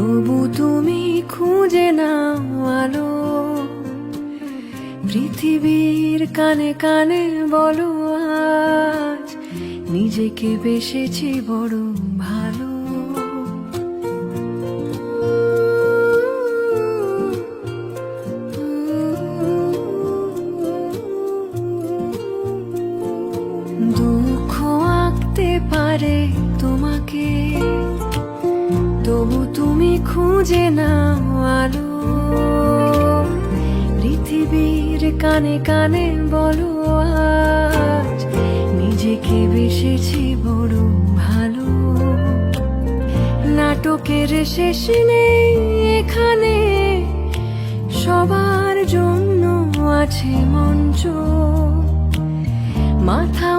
তবু তুমি খুঁজে নাও আলো। পৃথিবীর কানে কানে বলো আজ, নিজেকে বেসেছি বড় ভালো। দুঃখ আঁকতে পারে তোমাকে খুঁজে নাও আলো। পৃথিবীর কানে কানে বলো আজ, নিজেকে বেসেছি বড় ভালো। নাটকের শেষ নেই এখানে, সবার জন্য আছে মঞ্চ। মাথা